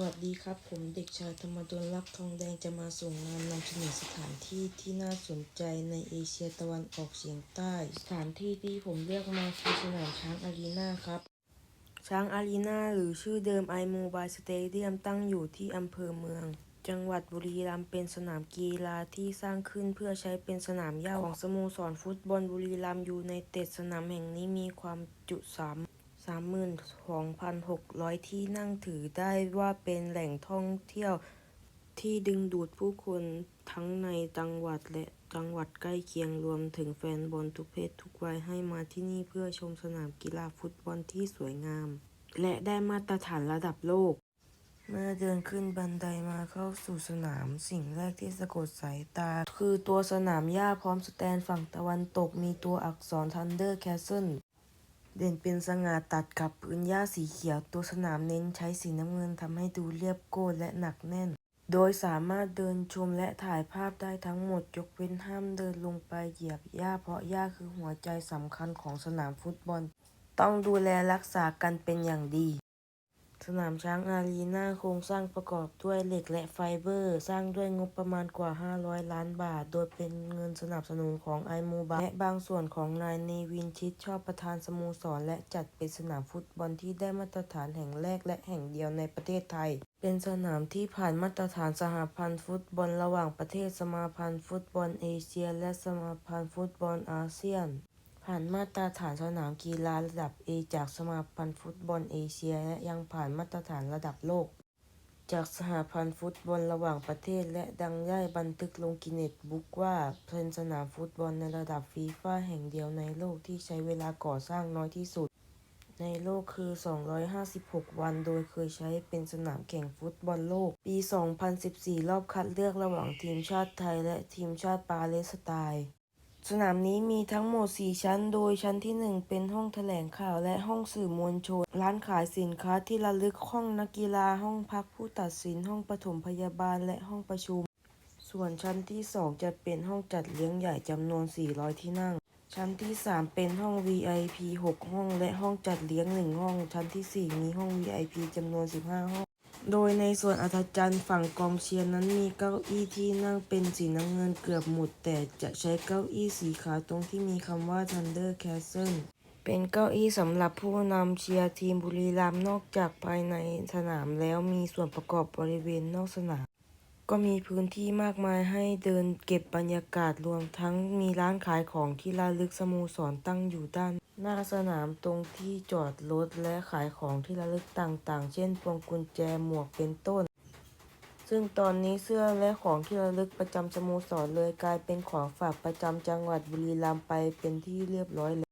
วัสดีครับ ผมเด็กชายธรรมดลรักทองแดงจะมาส่งงานนำเสนอสถานที่ที่น่าสนใจในเอเชียตะวันออกเฉียงใต้ สถานที่ที่ผมเลือกมาคือสนามช้างอารีนาครับ ช้างอารีนาหรือชื่อเดิมไอโมบายสเตเดียมตั้งอยู่ที่อำเภอเมือง จังหวัดบุรีรัมย์เป็นสนามกีฬาที่สร้างขึ้นเพื่อใช้เป็นสนามหญ้าของสโมสรฟุตบอลบุรีรัมย์ยูไนเต็ดสนามแห่งนี้มีความจุสาม 32,600 ที่นั่งถือได้ว่าเป็นแหล่งท่องเที่ยวที่ดึงดูดผู้คนทั้งในจังหวัดและจังหวัดใกล้เคียงรวมถึงแฟนบอลทุกเพศทุกวัยให้มาที่นี่เพื่อชมสนามกีฬาฟุตบอลที่สวยงาม และได้มาตรฐานระดับโลก เมื่อเดินขึ้นบันไดมาเข้าสู่สนามสิ่งแรกที่สะกดสายตา คือตัวสนามหญ้าพร้อมสแตนฝั่งตะวันตกมีตัวอักษร Thunder Castle เด่นเป็นสง่าตัดกับพื้นหญ้าสีเขียว ตัวสนามเน้นใช้สีน้ำเงินทำให้ดูเรียบโก้และหนักแน่น โดยสามารถเดินชมและถ่ายภาพได้ทั้งหมดยกเว้นห้ามเดินลงไปเหยียบหญ้าเพราะหญ้าคือหัวใจสำคัญของสนามฟุตบอล ต้องดูแลรักษากันเป็นอย่างดี นามช้างอารีนาโครงสร้างประกอบด้วยเหล็กและไฟเบอร์ สร้างด้วยงบประมาณกว่า 500 ล้านบาท โดยเป็นเงินสนับสนุนของไอโมบาและบางส่วนของนายเนวินชิดชอบประธานสโมสร และจัดเป็นสนามฟุตบอลที่ได้มาตรฐานแห่งแรกและแห่งเดียวในประเทศไทย เป็นสนามที่ผ่านมาตรฐานสหพันธ์ฟุตบอลระหว่างประเทศสมาพันธ์ฟุตบอลเอเชีย และสมาพันธ์ฟุตบอลอาเซียน ผ่านมาตรฐานสนามกีฬาระดับ A จากสมาพันธ์ฟุตบอลเอเชีย และยังผ่านมาตรฐานระดับโลก จากสหพันธ์ฟุตบอลระหว่างประเทศ และดังได้บันทึกลงกินเนสบุ๊กว่าเป็นสนามฟุตบอลในระดับฟีฟ่าแห่งเดียวในโลกที่ใช้เวลาก่อสร้างน้อยที่สุด ในโลกคือ 256 วัน โดยเคยใช้เป็นสนามแข่งฟุตบอลโลก ปี 2014 รอบคัดเลือกระหว่างทีมชาติไทยและทีมชาติปาเลสไตน์ สนามนี้มีทั้งหมด 4 ชั้น โดยชั้นที่ 1 เป็นห้องแถลงข่าวและห้องสื่อมวลชน ร้านขายสินค้าที่ระลึก ห้องนักกีฬา ห้องพักผู้ตัดสิน ห้องปฐมพยาบาล และห้องประชุม ส่วนชั้นที่ 2 จะเป็นห้องจัดเลี้ยงใหญ่จำนวน 400 ที่นั่ง ชั้นที่ 3 เป็นห้อง VIP 6 ห้อง และห้องจัดเลี้ยง 1 ห้อง ชั้นทีสี่4 มีห้อง VIP จำนวน 15 ห้อง โดยในส่วนอัธจันทร์ฝั่งกองเชียร์นั้นมีเก้าอี้ที่นั่งเป็นสีน้ำเงินเกือบหมด แต่จะใช้เก้าอี้สีขาวตรงที่มีคำว่า Thunder Castle เป็นเก้าอี้สำหรับผู้นำเชียร์ทีมบุรีรัมย์นอกจากภายในสนามแล้วมีส่วนประกอบบริเวณนอกสนาม ก็มีพื้นที่มากมายให้เดินเก็บบรรยากาศรวมทั้งมีร้านขายของที่ระลึกสโมสรตั้งอยู่ด้าน หน้าสนามตรงที่จอดรถและขายของที่ระลึกต่างๆ เช่นพวงกุญแจหมวกเป็นต้น ซึ่งตอนนี้เสื้อและของที่ระลึกประจำสโมสรเลยกลายเป็นของฝากประจำจังหวัดบุรีรัมย์ไปเป็นที่เรียบร้อยแล้ว